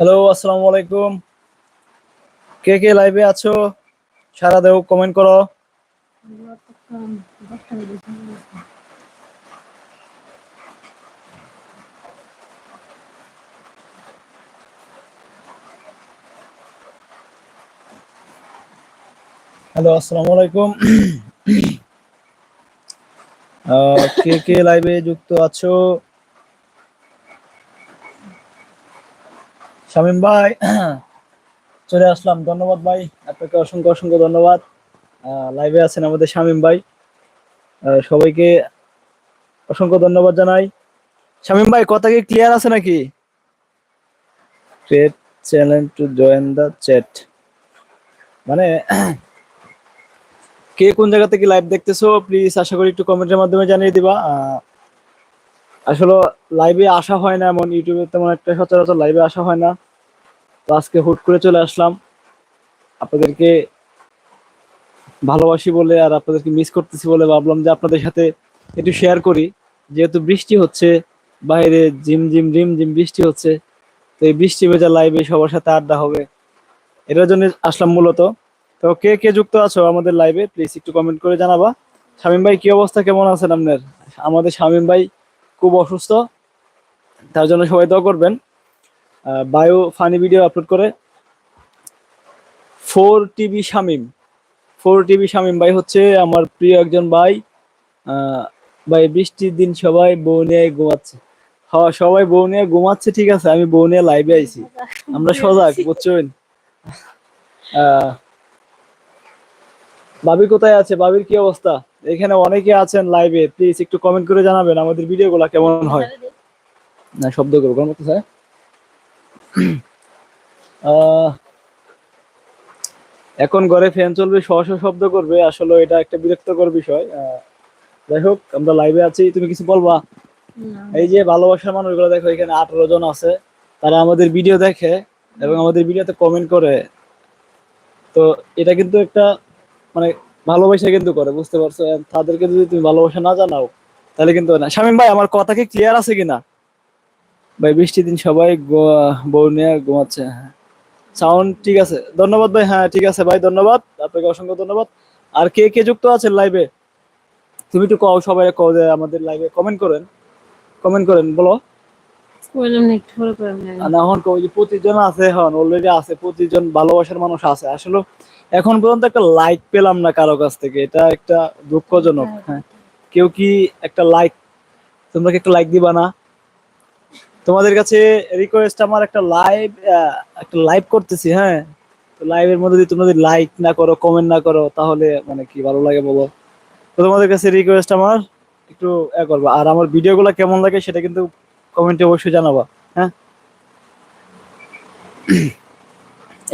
Hello আসসালামু আলাইকুম কে কে লাইভে আছো সারা দেও কমেন্ট করো হ্যালো আসসালামু আলাইকুম কে কে লাইভে যুক্ত আছো? শামিম ভাই, চলে আসলাম। ধন্যবাদ ভাই, আপনাকে অসংখ্য অসংখ্য ধন্যবাদ। লাইভে আছেন আমাদের শামিম ভাই। সবাইকে অসংখ্য ধন্যবাদ জানাই। শামিম ভাই, কথা কি ক্লিয়ার আছে নাকি? Channel to join the chat মানে কে কোন জায়গা থেকে লাইভ দেখতেছো প্লিজ আশা করি একটু কমেন্টের মাধ্যমে জানিয়ে দিবা। আসলে লাইভে আসা হয় না এমন ইউটিউবে তেমন একটা সচরাচর লাইভে আসা হয় না। তো আজকে হুট করে চলে আসলাম। আপনাদেরকে ভালোবাসি বলে আর আপনাদেরকে মিস করতেছি বলে ভাবলাম যে আপনাদের সাথে একটু শেয়ার করি। যেহেতু বৃষ্টি হচ্ছে, বাইরে জিম জিম রিম জিম বৃষ্টি হচ্ছে, তো এই বৃষ্টি ভেজা লাইভে সবার সাথে আড্ডা হবে। এটার জন্য আসলাম মূলত। তো কে কে যুক্ত আছো আমাদের লাইভে প্লিজ একটু কমেন্ট করে জানাবা। শামিম ভাই কি অবস্থা? কেমন আছেন আপনার? আমাদের শামিম ভাই খুব অসুস্থ তার জন্য সবাই দোয়া করবেন। বায়ো ফানি ভিডিও আপলোড করে। Four TV Shamim. Four TV Shamim ভাই হচ্ছে আমার প্রিয় একজন ভাই। ভাই বৃষ্টির দিন সবাই বউ নিয়ে ঘুমাচ্ছে। হ্যাঁ সবাই বউ নিয়ে ঘুমাচ্ছে ঠিক আছে আমি বউ নিয়ে লাইভে আইছি। আমরা সজাগ বুঝছেন? আহ, ভাবি কোথায় আছে? ভাবির কি অবস্থা? এখানে অনেকে আছেন লাইভে প্লিজ একটু কমেন্ট করে জানাবেন আমাদের ভিডিওগুলো কেমন হয়। না শব্দ করব। কেমন করতেছে আহ, এখন ঘরে ফ্যান চলবে শহ শব্দ করবে। আসলে এটা একটা বিরক্তকর বিষয়। যাই হোক আমরা লাইভে আছি। তুমি কিছু বলবা? এই যে ভালোবাসার মানুষগুলো দেখো এখানে আঠারো জন আছে। তারা আমাদের ভিডিও দেখে এবং আমাদের ভিডিওতে কমেন্ট করে। তো এটা কিন্তু একটা মানে ভালোবাসা কিন্তু করে বুঝতে পারছ? তাদেরকে যদি তুমি ভালোবাসা না জানাও তাহলে কিন্তু হয় না। শামিম ভাই আমার কথা কি ক্লিয়ার আছে কিনা? ভাই বৃষ্টির দিন সবাই বউ নিয়ে ঘুমাচ্ছে। সাউন্ড ঠিক আছে? ধন্যবাদ ভাই হ্যাঁ ঠিক আছে ভাই ধন্যবাদ। আপনাকে অসংখ্য ধন্যবাদ। আর কে কে যুক্ত আছেন লাইভে তুমি একটু কও সবাই কও যে আমাদের লাইভে কমেন্ট করেন। কমেন্ট করেন বলো। না এখন প্রতিজন আছে এখন অলরেডি আছে প্রতিজন ভালোবাসার মানুষ আছে। আসলে এখন পর্যন্ত একটা লাইক পেলাম না কারও কাছ থেকে। এটা একটা দুঃখজনক হ্যাঁ। কেউ কি একটা লাইক তোমরা কি একটা লাইক দিবা না? তোমাদের কাছে রিকোয়েস্ট আমার একটা লাইভ একটা লাইভ করতেছি হ্যাঁ। তো লাইভের মধ্যে যদি তোমরা যদি লাইক না করো কমেন্ট না করো তাহলে মানে কি ভালো লাগে বলো? তো তোমাদের কাছে রিকোয়েস্ট আমার একটু এ করবা। আর আমার ভিডিওগুলো কেমন লাগে সেটা কিন্তু কমেন্টে অবশ্যই জানাবা হ্যাঁ।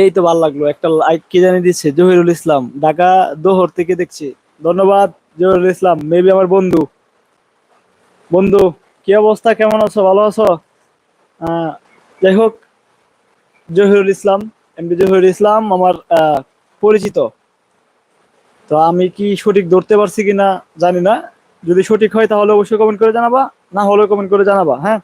এই তো ভালো লাগল। একটা লাইক কি জানি দিচ্ছে, জহিরুল ইসলাম। ঢাকা দোহর থেকে দেখছি। ধন্যবাদ জহিরুল ইসলাম। মেবি আমার বন্ধু। বন্ধু, কি অবস্থা? কেমন আছো? ভালো আছো? যাই হোক, জহিরুল ইসলাম এমডি জহিরুল ইসলাম আমার পরিচিত। তো আমি কি সঠিক ধরতে পারছি কিনা জানি না। যদি সঠিক হয় তাহলে অবশ্যই কমেন্ট করে জানাবা, না হলেও কমেন্ট করে জানাবা হ্যাঁ?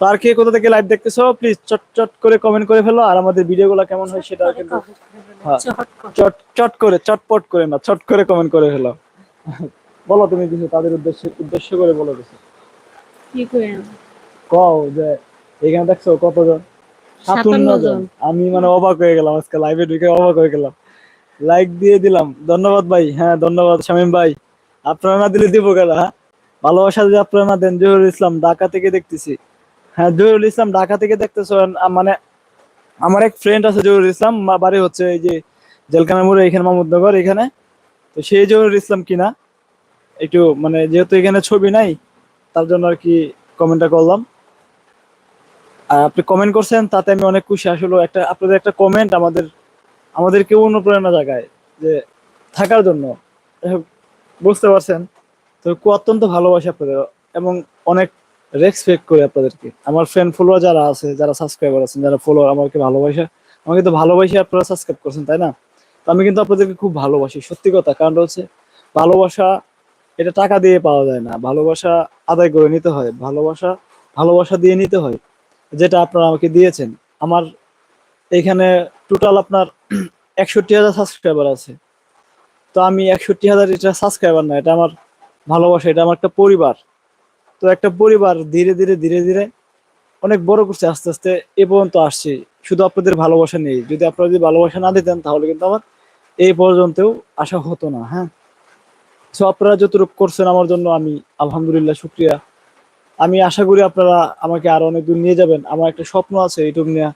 তো আর কে কোথা থেকে লাইভ দেখতেছো প্লিজ চট চট করে কমেন্ট করে ফেলো আর আমাদের ভিডিওগুলো কেমন হয় সেটা কিন্তু হ্যাঁ। চট চট করে চটপট করে না চট করে কমেন্ট করে ফেলো। বলো তুমি কিছু তাদের উদ্দেশ্য উদ্দেশ্য করে বলো কিছু। কি কও যে এখানে দেখছ কতজন? সাতান্ন জন। জন। আমি মানে অবাক হয়ে গেলাম আজকে লাইভে ঢুকে অবাক হয়ে গেলাম। লাইক দিয়ে দিলাম। ধন্যবাদ ভাই। হ্যাঁ ধন্যবাদ শামীম ভাই। আপনারা না দিলে দিব কেনা হ্যাঁ? ভালোবাসা যদি আপনারা না দেন জহিরুল ইসলাম ঢাকা থেকে দেখতেছি। হ্যাঁ জহিরুল ইসলাম ঢাকা থেকে মানে আমার এক ফ্রেন্ড আছে ইসলাম বাড়ি হচ্ছে এই যে জেলখানা মোড়ে, এখানে মাহমুদনগর, এখানে। তো সেই ইসলাম কিনা, একটু মানে যেহেতু এখানে ছবি নাই, তার জন্য আর কি কমেন্টটা করলাম। আর আপনি কমেন্ট করছেন, তাতে আমি অনেক খুশি। আসলে একটা, আপনাদের একটা কমেন্ট আমাদের, আমাদেরকে অনুপ্রেরণা জাগায়, যে থাকার জন্য। বুঝতে পারছেন। তো অত্যন্ত ভালোবাসি আপনাদের, এবং অনেক রেসপেক্ট করি আপনাদেরকে। আমার ফ্রেন্ড ফলোয়ার যারা আছে, যারা সাবস্ক্রাইবার আছেন, যারা ফলোয়ার আমাকে ভালোবাসে, আমাকে তো ভালোবাসি আপনারা সাবস্ক্রাইব করছেন, তাই না? তো আমি কিন্তু আপনাদেরকে খুব ভালোবাসি, সত্যি কথা। কারণ হচ্ছে, ভালোবাসা, এটা টাকা দিয়ে পাওয়া যায় না। ভালোবাসা আদায় করে নিতে হয়। ভালোবাসা ভালোবাসা দিয়ে নিতে হয়, যেটা আপনারা আমাকে দিয়েছেন। আমার এখানে টোটাল আপনার একষট্টি হাজার সাবস্ক্রাইবার আছে। তো আমি একষট্টি হাজার এটা সাবস্ক্রাইবার না, এটা আমার ভালোবাসা, এটা আমার একটা পরিবার। তো একটা পরিবার ধীরে ধীরে ধীরে ধীরে অনেক বড় করছে, আস্তে আস্তে এ পর্যন্ত আসছি। শুধু আপনাদের ভালোবাসা নেই। যদি আপনারা যদি ভালোবাসা না দিতেন, তাহলে কিন্তু আমার এই পর্যন্তও আসা হতো না হ্যাঁ? তো আপনারা যতটুকু করছেন আমার জন্য আমি আলহামদুলিল্লাহ শুক্রিয়া। আমি আশা করি আপনারা আমাকে আরও অনেক দূর নিয়ে যাবেন। আমার একটা স্বপ্ন আছে ইউটিউব নিয়ে।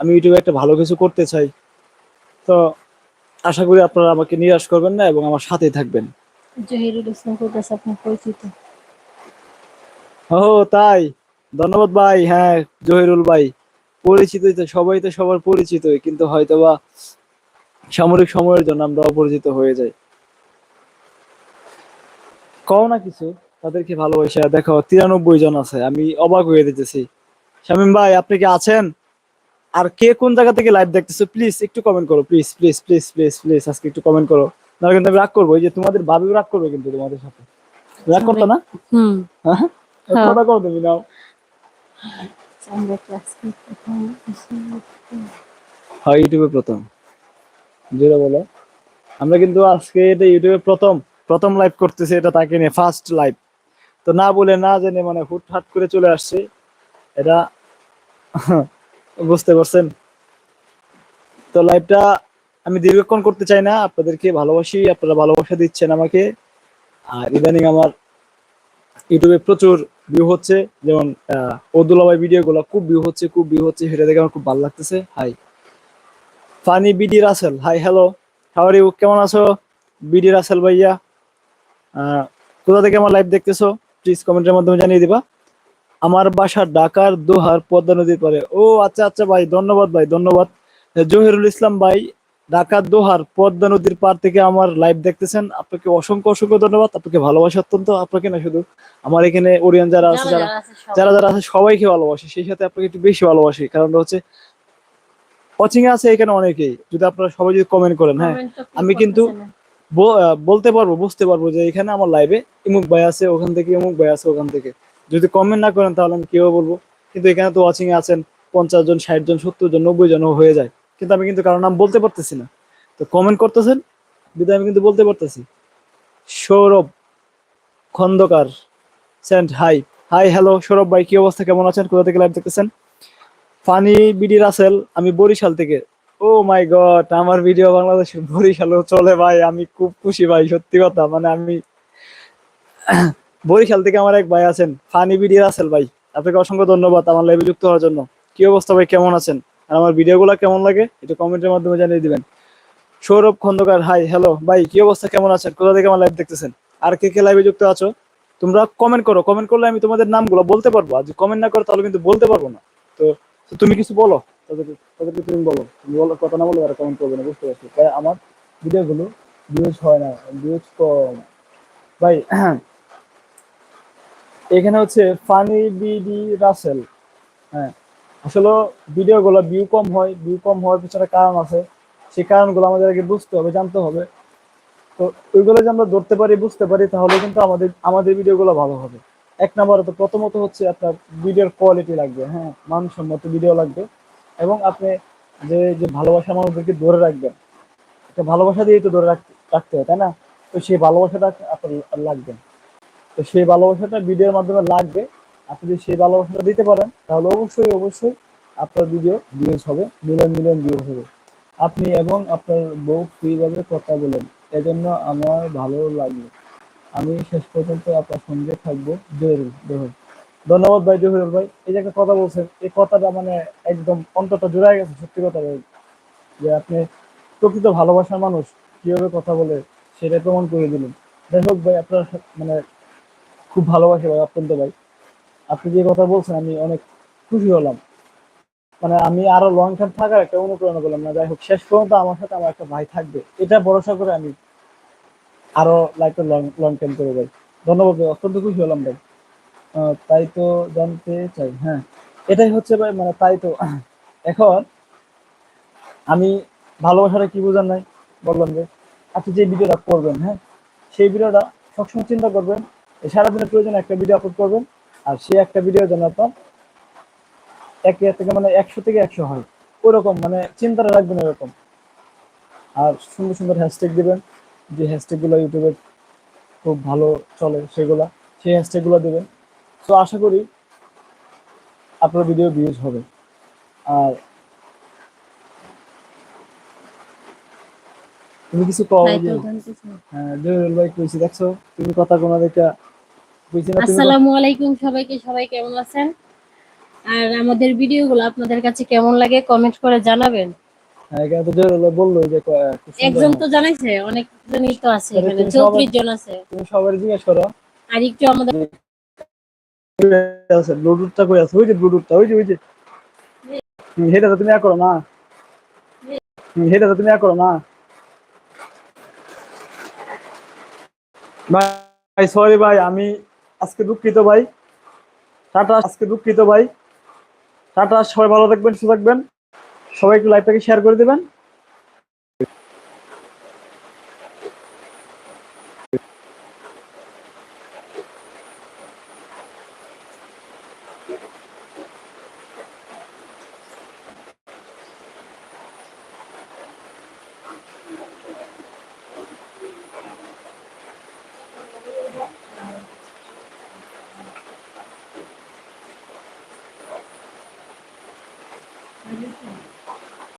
আমি ইউটিউবে একটা ভালো কিছু করতে চাই। তো, আশা করি আপনারা আমাকে নিরাশ করবেন না এবং আমার সাথেই থাকবেন। জহিরুল ইসলাম আপনার পরিচিত। ও তাই? ধন্যবাদ ভাই হ্যাঁ জহিরুল ভাই। পরিচিতই তো সবাই তো সবার পরিচিতই কিন্তু হয়তোবা সামরিক সময়ের জন্য আমরা অপরিচিত হয়ে যাই। কও না কিছু তাদেরকে ভালোবাসা দেখো তিরানব্বই জন আছে আমি অবাক হয়ে দিতেছি শামিম ভাই আপনি কি আছেন? আর কে কোন জায়গা থেকে লাইভ দেখতেছো প্লিজ একটু কমেন্ট করো please please please please please আজকে একটু কমেন্ট করো। নাহলে কিন্তু আমি রাগ করব এই যে তোমাদের বাবিও রাগ করবে কিন্তু তোমাদের সাথে। রাগ করতো না? হুম। হ্যাঁ। কথা করো তুমি নাও। হয় ইউটিউবে প্রথম। যেটা বলো। আমরা কিন্তু আজকে এটা ইউটিউবে প্রথম প্রথম লাইভ করতেছি এটা তাকে নিয়ে ফার্স্ট লাইভ তো না বলে না জেনে মানে হুটহাট করে চলে আসছে। এটা বুঝতে পারছেন? তো লাইভটা আমি দীর্ঘক্ষণ করতে চাই না আপনাদেরকে ভালোবাসি আপনারা ভালোবাসা দিচ্ছেন আমাকে। আর ইদানিং আমার ইউটিউবে প্রচুর ভিউ হচ্ছে, যেমন ওদুলাবাই ভিডিও গুলো খুব ভিউ হচ্ছে, খুব ভিউ হচ্ছে, সেটা দেখে আমার খুব ভালো লাগতেছে। Hi funny BD Rasel hi hello how are you কেমন আছো? বিডি রাসেল ভাইয়া। কোথা থেকে আমার লাইভ দেখতেছো? প্লিজ কমেন্টের মাধ্যমে জানিয়ে দিবা। আমার বাসা ঢাকার দোহার পদ্মা নদীর পারে ও আচ্ছা আচ্ছা ভাই, ধন্যবাদ ভাই, ধন্যবাদ। জহিরুল ইসলাম ভাই ঢাকার দোহার পদ্মা নদীর পার থেকে আমার লাইভ দেখতেছেন। আপনাকে অসংখ্য অসংখ্য ধন্যবাদ। আপনাকে ভালোবাসা অত্যন্ত। আপনাকে না শুধু আমার এখানে ওরিয়ান যারা আছে যারা যারা যারা আছে সবাইকে ভালোবাসি। সেই সাথে আপনাকে একটু বেশি ভালোবাসি। কারণ হচ্ছে ওয়াচিং এ আছে এখানে অনেকেই। যদি আপনারা সবাই যদি কমেন্ট করেন হ্যাঁ আমি কিন্তু- বলতে পারব বুঝতে পারব যে এখানে আমার লাইভে ইমুক ভাই আছে ওখান থেকে ইমুক ভাই আছে ওখান থেকে। যদি কমেন্ট না করেন তাহলে আমি কেউ বলব? কিন্তু এখানে তো ওয়াচিং এ আছেন পঞ্চাশ জন ষাট জন সত্তর জন নব্বই জন হয়ে যায়। কিন্তু আমি কিন্তু কারও নাম বলতে পারতেছি না। তো কমেন্ট করতেছেন, বিদায় আমি কিন্তু বলতে পারতেছি। Sourav Khandakar sent hi hi hello Sourav ভাই, কি অবস্থা, কেমন আছেন, কোথা থেকে লাইভ দেখতেছেন? ফানি বিডি রাসেল, আমি বরিশাল থেকে। ও মাই গড আমার ভিডিও বাংলাদেশের বরিশালেও চলে ভাই, আমি খুব খুশি ভাই, সত্যি কথা মানে আমি বরিশাল থেকে আমার এক ভাই আছেন, ফানি বিডি রাসেল ভাই। আপনাকে অসংখ্য ধন্যবাদ আমার লাইভে যুক্ত হওয়ার জন্য। কি অবস্থা ভাই, কেমন আছেন? আর আমার ভিডিওগুলো কেমন লাগে, একটু কমেন্টের মাধ্যমে জানিয়ে দিবেন। সৌরভ খন্দকার হাই হ্যালো ভাই, কি অবস্থা, কেমন আছেন? কোথা থেকে আমার লাইভ দেখতেছেন? আর কে কে লাইভে যুক্ত আছো? তোমরা কমেন্ট করো কমেন্ট করলে আমি তোমাদের নামগুলো বলতে পারব। আর যদি কমেন্ট না করো, তাহলে কিন্তু বলতে পারব না। তো তুমি কিছু বলো, তাদেরকে তাদেরকে তুমি বলো। তুমি বলো, কথা না বলো তারা কমেন্ট করবে না, বুঝতে পারছি? তাই আমার ভিডিওগুলো ভিউজ হয় না ভিউজ কম। ভাই, এখানে হচ্ছে ফানি বিডি রাসেল হ্যাঁ আসলে ভিডিওগুলো ভিউ কম হয় ভিউ কম হওয়ার পিছনে কারণ আছে। সেই কারণগুলো আমাদের আগে বুঝতে হবে, জানতে হবে। তো ওইগুলো যে আমরা ধরতে পারি, বুঝতে পারি, তাহলে কিন্তু আমাদের আমাদের ভিডিওগুলো ভালো হবে। এক নম্বরে তো প্রথমত হচ্ছে আপনার ভিডিওর কোয়ালিটি লাগবে হ্যাঁ মানসম্মত ভিডিও লাগবে। এবং আপনি যে যে ভালোবাসা মানুষদেরকে ধরে রাখবেন একটা ভালোবাসা দিয়েই তো ধরে রাখতে হয়, তাই না? তো সেই ভালোবাসাটা আপনার লাগবে। তো সেই ভালোবাসাটা ভিডিওর মাধ্যমে লাগবে। আপনি যদি সেই ভালোবাসাটা দিতে পারেন, তাহলে অবশ্যই অবশ্যই আপনার ভিডিও ভিউজ হবে, মিলিয়ন মিলিয়ন ভিউজ হবে। আপনি এবং আপনার বউ ফ্রিভাবে কথা বলেন, এজন্য আমার ভালো লাগল আমি শেষ পর্যন্ত আপনার সঙ্গে থাকব। জহিরুল জহির ধন্যবাদ ভাই জহিরুল ভাই। এই যে একটা কথা বলছেন, এই কথাটা মানে একদম অন্তরটা জোড়ায় গেছে, সত্যি কথা যে আপনি প্রকৃত ভালোবাসার মানুষ, কীভাবে কথা বলে সেটা প্রমাণ করে দিলেন। যাই হোক ভাই, আপনার মানে খুব ভালোবাসে ভাই, অত্যন্ত ভাই। আপনি যে কথা বলছেন, আমি অনেক খুশি হলাম। মানে আমি আরও লং টাইম থাকার একটা অনুপ্রেরণা করলাম না। যাই হোক, শেষ পর্যন্ত আমার সাথে আমার একটা ভাই থাকবে। এটা ভরসা করে আমি আরও লাইফে লং লং টাইম করে ভাই ধন্যবাদ ভাই, অত্যন্ত খুশি হলাম ভাই। তাই তো জানতে চাই হ্যাঁ। এটাই হচ্ছে ভাই মানে তাই তো। এখন আমি ভালোবাসাটা কি বোঝার নাই? বললাম যে, আপনি যে ভিডিওটা করবেন হ্যাঁ সেই ভিডিওটা সবসময় চিন্তা করবেন, সারাদিনের প্রয়োজন একটা ভিডিও আপলোড করবেন আর সেই একটা ভিডিও যেন আপনার একে থেকে মানে একশো থেকে একশো হয়। ওরকম মানে চিন্তাটা রাখবেন এরকম আর সুন্দর সুন্দর হ্যাশট্যাগ দিবেন। যে হ্যাশট্যাগগুলো ইউটিউবে খুব ভালো চলে সেগুলা সেই হ্যাশট্যাগগুলো দেবেন। তো আশা করি আপনার ভিডিও ভিউজ হবে। আর তুমি কিছু কও। হ্যাঁ ভাই কইছি দেখছ? তুমি কথা কোনো দেখা আসসালামু আলাইকুম সবাইকে সবাই কেমন আছেন? আর আমাদের ভিডিওগুলো আপনাদের কাছে কেমন লাগে কমেন্ট করে জানাবেন। হ্যাঁ একজন তো জানাইছে অনেক জনই তো আছে এখানে তুমি চৌত্রিশ সবাই- জন আছে। তুমি সবাই জিজ্ঞেস করো। আর একটু আমাদের আছে ব্লুটুথটা কই আছে? ওই যে ব্লুটুথটা ওই যে ওই যে। হুম, সেটা তো তুমি করো না। তুমি না। ভাই সরি ভাই আমি আজকে দুঃখিত ভাই। টাটা, আজকে দুঃখিত ভাই। টাটা, সবাই ভালো থাকবেন, সুস্থ থাকবেন। সবাই একটু লাইভটাকে শেয়ার করে দিবেন।